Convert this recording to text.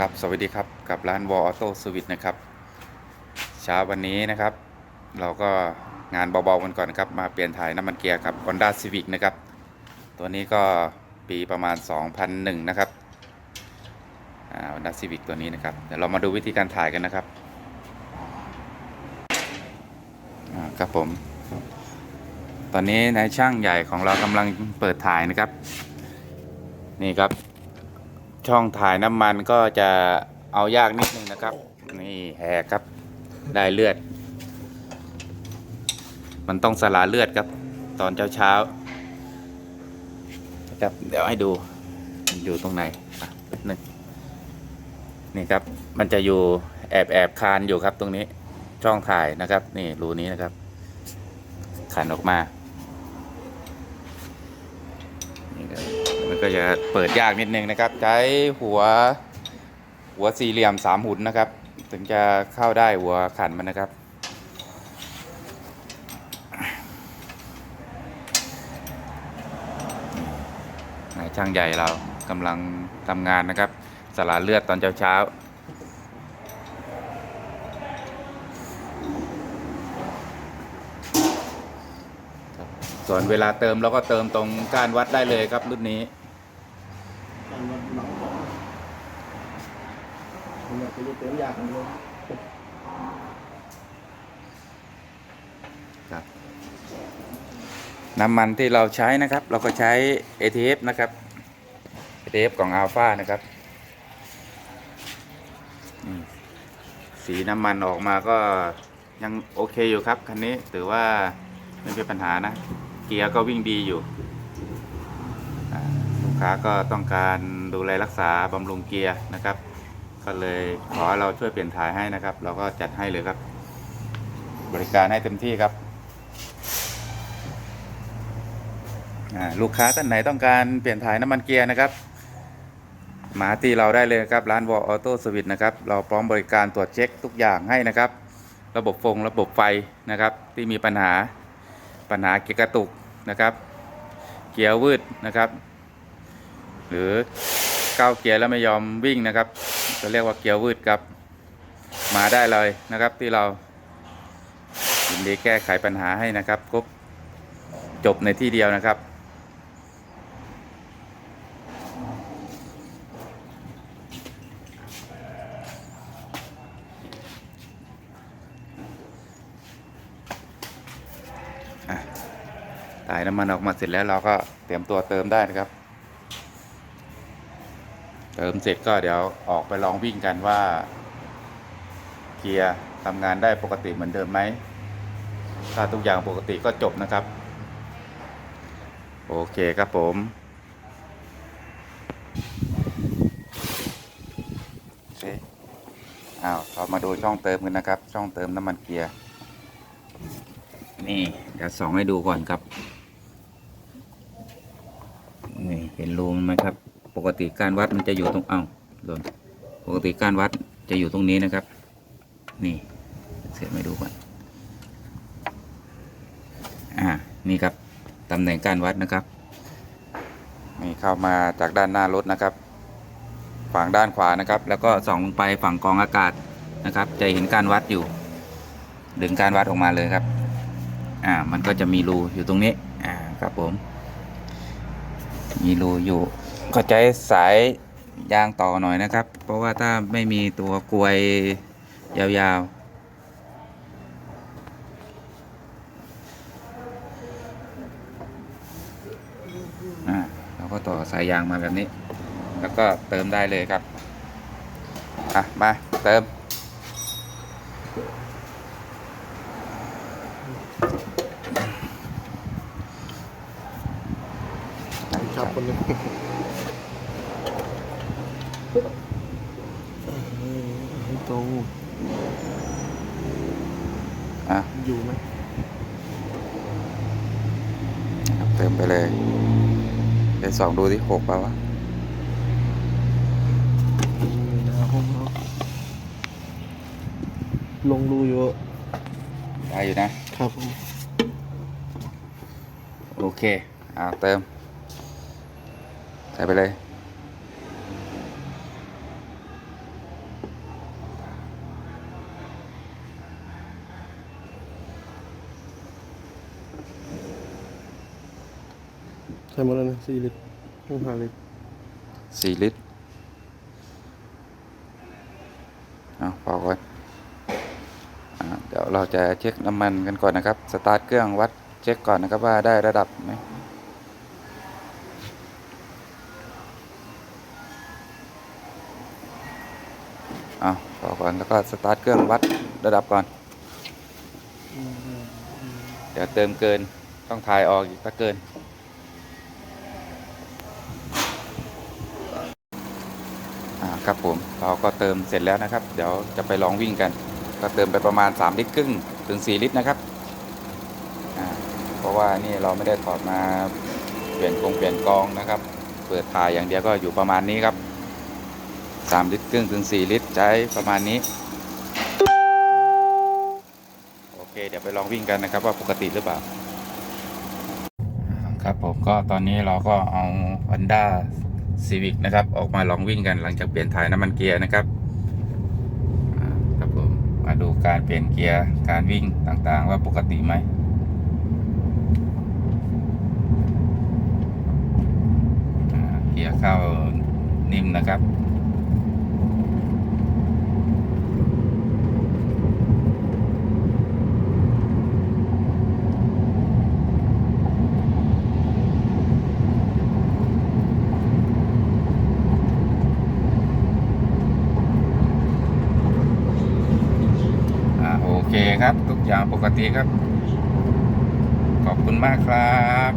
ครับสวัสดีครับกับร้านวอลออโต้สวิตนะครับเช้าวันนี้นะครับ เราก็งานเบาๆกันก่อนนะครับ มาเปลี่ยนถ่ายน้ำมันเกียร์กับ Honda Civic นะครับ ตัวนี้ก็ปีประมาณ 2001 นะครับอ่า Honda Civic ตัวนี้นะครับ เดี๋ยวเรามาดูวิธีการถ่ายกันนะครับอ่าครับผม ตอนนี้นายช่างใหญ่ของเรากำลังเปิดถ่ายนะครับ นี่ครับ ช่องถ่ายน้ำมันก็จะเอายากนิดนึงนะครับ นี่แหกครับ ได้เลือด มันต้องสละเลือดครับ ตอนเช้าเช้านะครับเดี๋ยวให้ดูอยู่ตรงไหนหนึ่งนี่ครับ มันจะอยู่แอบแอบคานอยู่ครับตรงนี้ช่องถ่ายนะครับ นี่รูนี้นะครับขันออกมานี่ครับ มันก็จะเปิดยากนิดนึงนะครับ ใช้หัวหัวสี่เหลี่ยมสามหุ่นนะครับ ถึงจะเข้าได้หัวขันมันนะครับนายช่างใหญ่เรากำลังทำงานนะครับ สละเลือดตอนเช้าเช้าๆส่วนเวลาเติมเราก็เติมตรงก้านวัดได้เลยครับรุ่นนี้ การวัดหนังผม อยากไปเติมยากเลยครับ น้ำมันที่เราใช้นะครับ เราก็ใช้ ATF นะครับ ATF ของ Alpha นะครับสีน้ำมันออกมาก็ยังโอเคอยู่ครับคันนี้ถือว่าไม่เป็นปัญหานะ เกียร์ก็วิ่งดีอยู่ลูกค้าก็ต้องการดูแลรักษาบำรุงเกียร์นะครับ ก็เลยขอเราช่วยเปลี่ยนถ่ายให้นะครับ เราก็จัดให้เลยครับ บริการให้เต็มที่ครับลูกค้าท่านไหนต้องการเปลี่ยนถ่ายน้ำมันเกียร์นะครับมาที่เราได้เลยครับร้านวอลออโต้สวิตนะครับ เราพร้อมบริการตรวจเช็คทุกอย่างให้นะครับ ระบบฟงระบบไฟนะครับ ที่มีปัญหาปัญหาเกียร์กระตุกนะครับ เกียร์วืดนะครับ หรือ ก้าวเกียร์แล้วไม่ยอมวิ่งนะครับจะเรียกว่าเกียร์วืดครับ มาได้เลยนะครับที่เรายินดีแก้ไขปัญหาให้นะครับครบจบในที่เดียวนะครับ ถ่ายน้ำมันออกมาเสร็จแล้วเราก็เตรียมตัวเติมได้นะครับ มเสร็จก็เดี๋ยวออกไปลองวิ่งกันว่า เกียร์ทำงานได้ปกติเหมือนเดิมไหม ถ้าทุกอย่างปกติก็จบนะครับ โอเคครับผมโอเคอ้าวเรามาดูช่องเติมกันนะครับ ช่องเติมน้ำมันเกียร์ นี่เดี๋ยวส่องให้ดูก่อนครับ นี่เห็นรูมันไหมครับ ปกติการวัดมันจะอยู่ตรง เอ้าหล่นปกติการวัดจะอยู่ตรงนี้นะครับ นี่ เสียไม่ดูก่อน อ่า นี่ครับ ตำแหน่งการวัดนะครับ นี่เข้ามาจากด้านหน้ารถนะครับ ฝั่งด้านขวานะครับ แล้วก็ส่องลงไปฝั่งกองอากาศนะครับ จะเห็นการวัดอยู่ ดึงการวัดออกมาเลยครับ อ่า มันก็จะมีรูอยู่ตรงนี้ อ่า ครับผม มีรูอยู่ ก็ใช้สายยางต่อหน่อยนะครับ เพราะว่าถ้าไม่มีตัวกลวยยาวๆเราก็ต่อสายยางมาแบบนี้ แล้วก็เติมได้เลยครับอะมาเติมครับคนนึง ตรงอะอยู่ไหมเติมไปเลยเดี๋ยวสองดูที่หกป่าวะนี่นะห้องเขาลงรูอยู่ได้อยู่นะครับผมโอเค อ่าเติม ใส่ไปเลย หมดแล้วนะสี่ลิตรห้าลิตรสี่ลิตรเอาพอก่อนอเดี๋ยวเราจะเช็คน้ำมันกันก่อนนะครับ สตาร์ทเครื่องวัดเช็คก่อนนะครับว่าได้ระดับไหมเอาพอก่อนแล้วก็สตาร์ทเครื่องวัดระดับก่อน เดี๋ยวเติมเกินต้องถ่ายออกอีกถ้าเกิน ครับผมเราก็เติมเสร็จแล้วนะครับ เดี๋ยวจะไปลองวิ่งกัน ก็เติมไปประมาณ 3 ลิตรครึ่งถึง 4 ลิตรนะครับเพราะว่านี่เราไม่ได้ถอดมาเปลี่ยนกงเปลี่ยนกองนะครับ เปิดถ่ายอย่างเดียวก็อยู่ประมาณนี้ครับ 3 ลิตรครึ่งถึง 4 ลิตรใช้ประมาณนี้โอเคเดี๋ยวไปลองวิ่งกันนะครับว่าปกติหรือเปล่าครับผมก็ตอนนี้เราก็เอา Honda Civic นะครับ ออกมาลองวิ่งกันหลังจากเปลี่ยนถ่ายน้ำมันเกียร์นะครับครับผมมาดูการเปลี่ยนเกียร์การวิ่งต่างๆ ว่าปกติไหมเกียร์เข้านิ่มนะครับ เคครับ ทุกอย่างปกติครับ ขอบคุณมากครับ